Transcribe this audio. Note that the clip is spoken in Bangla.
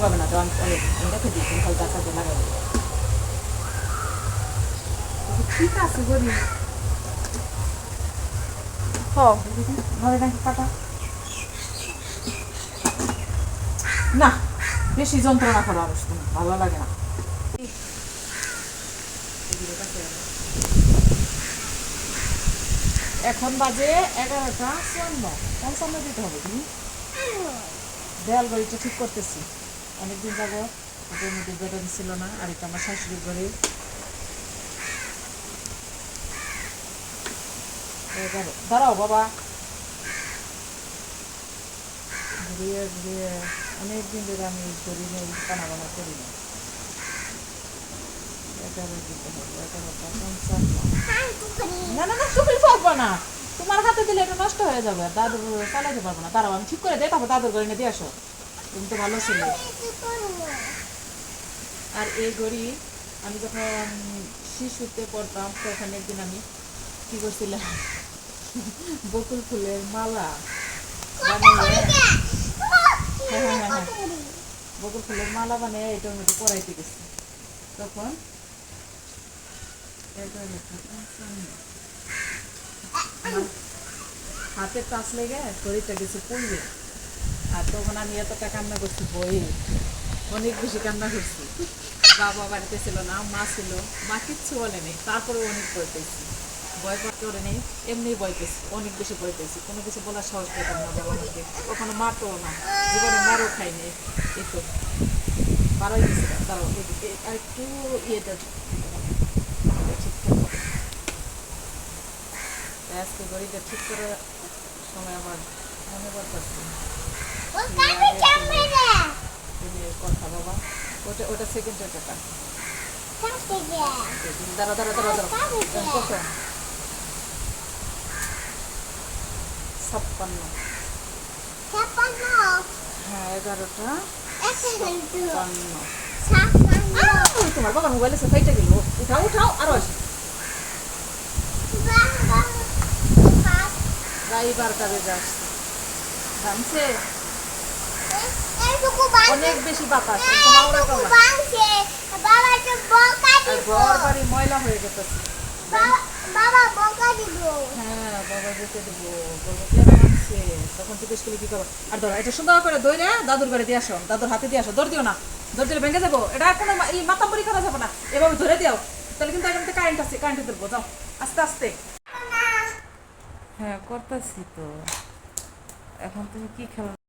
না তো আমি আমি আমি রেখে দিই তুমি খালি লাগাই ঠিক আছে করি হ নাকি কাটা না বেশি যন্ত্রণা করা তুমি ভালো লাগে না এখন বাজে এগারোটা চুয়ান্ন। পঞ্চান্ন দিতে হবে তুমি? দেয়াল ঘড়িটা ঠিক করতেছি। অনেকদিন যাব ওদের মধ্যে বেতন ছিল না, আর এটা আমার শাশুড়ির ঘরে দাঁড়াও বাবা। ঘুরিয়ে ঘুরিয়ে অনেক দিন ধরে আমি করি না। কানা বানা করি না তোমার হাতে দিলে এটা নষ্ট হয়ে যাবে। দাদুর চালাতে পারব না। দাঁড়াও, আমি ঠিক করে দেয় তারপর দাদুর ঘরে নিয়ে দিয়ে আসো। তুমি তো ভালো ছিল। আর এই ঘড়ি আমি যখন শিশুতে পড়তাম তখন একদিন আমি কি করছিলাম? বকুল ফুলের মালা বানিয়ে হ্যাঁ হ্যাঁ হ্যাঁ বকুল ফুলের মালা বানিয়ে এটার মধ্যে পরাইতে গেছি। তখন। হাতে টাচ লেগে শরীরটা গেছে পড়বে আর তখন আমি এতটা কান্না করছি বই অনেক বেশি কান্না করছি। বাবা বাড়িতে ছিল না, মা ছিল। মা কিচ্ছু বলেনি তারপরে অনেক ভয় পেয়েছি ভয় পাতে করে নেই এমনি ভয় পেয়েছি অনেক বেশি ভয় পেয়েছি কোনো কিছু বলার সাহস পেতাম না বাবা আমাকে। কখনো মারতেও না। জীবনে মারও খাইনি এই তো। বারোই গেছিল এদিকে আর একটু ইয়েটা আজকে গড়িটা ঠিক করে সময় আবার মনে করতেছি কথা বাবা ওটা ওটা সেকেন্ডের টাকা দাঁড়া দাঁড়া দাঁড়া দাঁড়া কত ছাপ্পান্ন। হ্যাঁ এগারোটা। ছাপ্পান্ন। তোমার বাবার মোবাইলে সে ফাইটে গেল। উঠাও উঠাও আরও আসে। ড্রাইভার কাজে যাচ্ছে। জানছে অনেক বেশি বাতাস ময়লা হয়ে হ্যাঁ বাবা কি করব আর ধরো, এটা সুন্দর করে দাদুর দিয়ে আসো, দাদুর হাতে দিয়ে আসো না ভেঙে যাব। এটা কোনো এই না ধরে তাহলে কিন্তু এখান কারেন্ট আছে আস্তে আস্তে। হ্যাঁ করতেছি তো। এখন তুমি কি খেলা